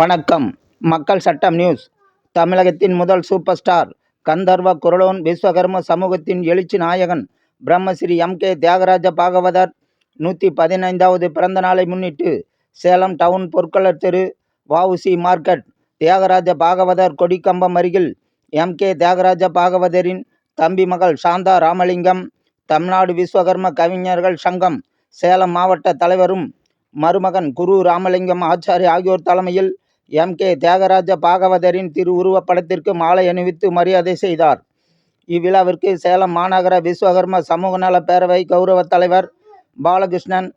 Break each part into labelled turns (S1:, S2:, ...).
S1: வணக்கம். மக்கள் சட்டம் நியூஸ். தமிழகத்தின் முதல் சூப்பர் ஸ்டார் கந்தர்வ குரலோன் விஸ்வகர்ம சமூகத்தின் எழுச்சி நாயகன் பிரம்மஸ்ரீ எம் கே தியாகராஜ பாகவதர் நூற்றி பதினைந்தாவது பிறந்த நாளை முன்னிட்டு சேலம் டவுன் பொற்கொள்ளர் தெரு வஉசி மார்க்கெட் தியாகராஜ பாகவதர் கொடிக்கம்பம் அருகில் எம். கே. தியாகராஜ பாகவதரின் தம்பி மகள் சாந்தா ராமலிங்கம் தமிழ்நாடு விஸ்வகர்ம கவிஞர்கள் சங்கம் சேலம் மாவட்ட தலைவரும் மருமகன் குரு ராமலிங்கம் ஆச்சாரி ஆகியோர் தலைமையில் எம். கே. தியாகராஜ பாகவதரின் திருவுருவப் படத்திற்கு மாலை அணிவித்து மரியாதை செய்தார். இவ்விழாவிற்கு சேலம் மாநகர விஸ்வகர்ம சமூக நல பேரவை கௌரவ தலைவர் பாலகிருஷ்ணன்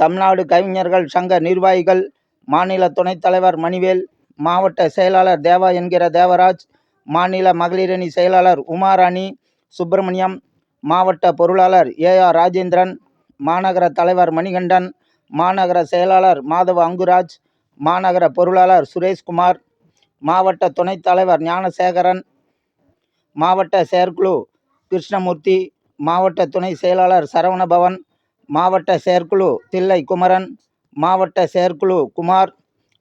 S1: தமிழ்நாடு கவிஞர்கள் சங்க நிர்வாகிகள் மாநில துணைத் தலைவர் மணிவேல் மாவட்ட செயலாளர் தேவா என்கிற தேவராஜ் மாநில மகளிரணி செயலாளர் உமாராணி சுப்பிரமணியம் மாவட்ட பொருளாளர் ஏ ஆர் ராஜேந்திரன் மாநகர தலைவர் மணிகண்டன் மாநகர செயலாளர் மாதவ அங்குராஜ் மாநகர பொருளாளர் சுரேஷ்குமார் மாவட்ட துணைத் தலைவர் ஞானசேகரன் மாவட்ட செயற்குழு கிருஷ்ணமூர்த்தி மாவட்ட துணை செயலாளர் சரவணபவன் மாவட்ட செயற்குழு தில்லை குமரன் மாவட்ட செயற்குழு குமார்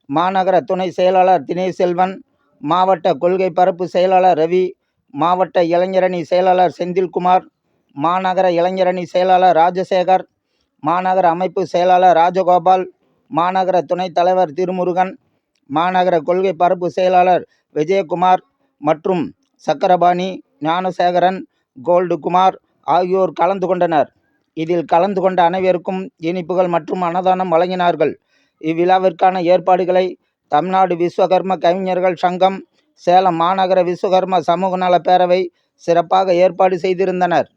S1: மாநகர துணை செயலாளர் தினேஷ் செல்வன் மாவட்ட கொள்கை பரப்பு செயலாளர் ரவி மாவட்ட இளைஞரணி செயலாளர் செந்தில்குமார் மாநகர இளைஞரணி செயலாளர் ராஜசேகர் மாநகர அமைப்பு செயலாளர் ராஜகோபால் மாநகர துணைத் தலைவர் திருமுருகன் மாநகர கொள்கை பரப்பு செயலாளர் விஜயகுமார் மற்றும் சக்கரபாணி ஞானசேகரன் கோல்டு குமார் ஆகியோர் கலந்து கொண்டனர். இதில் கலந்து கொண்ட அனைவருக்கும் இனிப்புகள் மற்றும் அன்னதானம் வழங்கினார்கள். இவ்விழாவிற்கான ஏற்பாடுகளை தமிழ்நாடு விஸ்வகர்ம கவிஞர்கள் சங்கம் சேலம் மாநகர விஸ்வகர்ம சமூக நல பேரவை சிறப்பாக ஏற்பாடு செய்திருந்தனர்.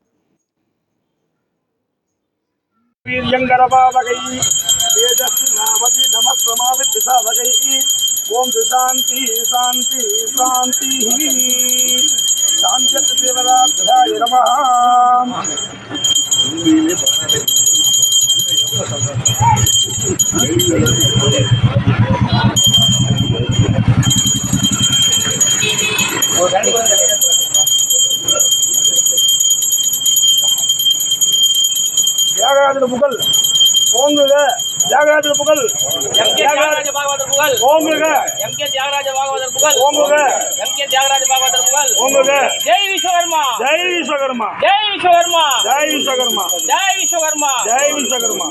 S2: ஓம் சாந்தி சாந்தி சாந்தி. தியாகராஜன புகழ். ஓங்குக. தியாகராஜன புகழ்.
S3: எம் கே தியாகராஜ பாகவதர் புகழ்.
S2: ஓங்குக.
S3: எம் கே தியாகராஜ பாகவதர் புகழ்.
S2: ஓங்குக.
S3: எம் கே தியாகராஜ பாகவதர் புகழ்.
S2: ஓங்குக.
S3: ஜெய் விஸ்வகர்மா.
S2: ஜெய் விஸ்வகர்மா.
S3: ஜெய் விஸ்வகர்மா.
S2: ஜெய் விஸ்வகர்மா.
S3: ஜெய் விஸ்வகர்மா.
S2: ஜெய் விஸ்வகர்மா.